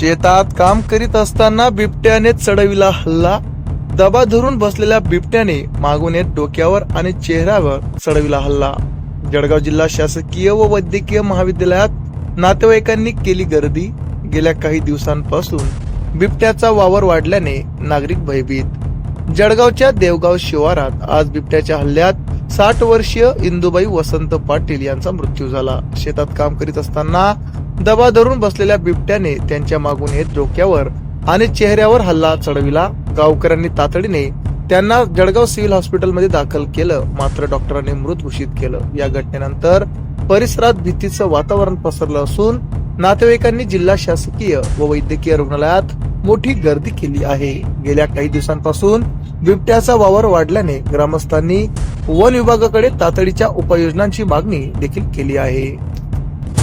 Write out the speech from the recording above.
शेतात काम करीत असताना बिबट्याने चढविला हल्ला. दबा धरून बसलेल्या बिबट्याने मागून येत डोक्यावर आणि चेहऱ्यावर चढविला हल्ला. जळगाव जिल्हा शासकीय व वैद्यकीय महाविद्यालयात नातेवाईकांनी केली गर्दी. गेल्या काही दिवसांपासून बिबट्याचा वावर वाढल्याने नागरिक भयभीत. जळगावच्या देवगाव शिवारात आज बिबट्याच्या हल्ल्यात साठ वर्षीय इंदुबाई वसंत पाटील यांचा मृत्यू झाला. शेतात काम करीत असताना दबा धरून बसलेल्या बिबट्याने त्यांच्या मागून येत डोक्यावर आणि चेहऱ्यावर हल्ला चढविला. गावकऱ्यांनी तातडीने त्यांना जळगाव सिव्हिल हॉस्पिटलमध्ये दाखल केलं. मात्र डॉक्टरांनी मृत घोषित केलं. या घटनेनंतर परिसरात भीतीचं वातावरण पसरलं असून नातेवाईकांनी जिल्हा शासकीय व वैद्यकीय रुग्णालयात मोठी गर्दी केली आहे. गेल्या काही दिवसांपासून बिबट्याचा वावर वाढल्याने ग्रामस्थांनी वन विभागाकडे तातडीच्या उपाययोजनांची मागणी देखील केली आहे.